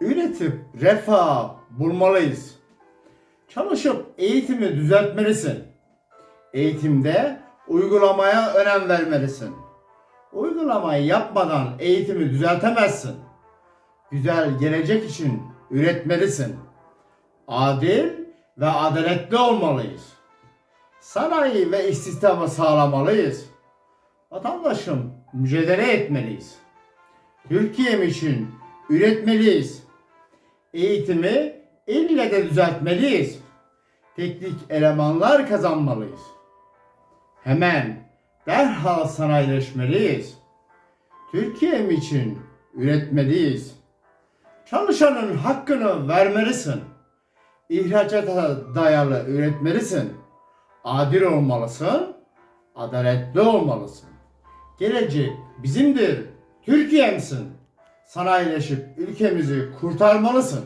üretip refah bulmalıyız. Çalışıp eğitimi düzeltmelisin. Eğitimde uygulamaya önem vermelisin. Uygulamayı yapmadan eğitimi düzeltemezsin. Güzel gelecek için üretmelisin. Adil ve adaletli olmalıyız. Sanayi ve istihdamı sağlamalıyız. Vatandaşım mücadele etmeliyiz. Türkiye'm için üretmeliyiz. Eğitimi ille de düzeltmeliyiz. Teknik elemanlar kazanmalıyız. Hemen derhal sanayileşmeliyiz. Türkiye'm için üretmeliyiz. Çalışanın hakkını vermelisin. İhracata dayalı üretmelisin. Adil olmalısın. Adaletli olmalısın. Gelecek bizimdir. Türkiye'msin. Sanayileşip ülkemizi kurtarmalısın.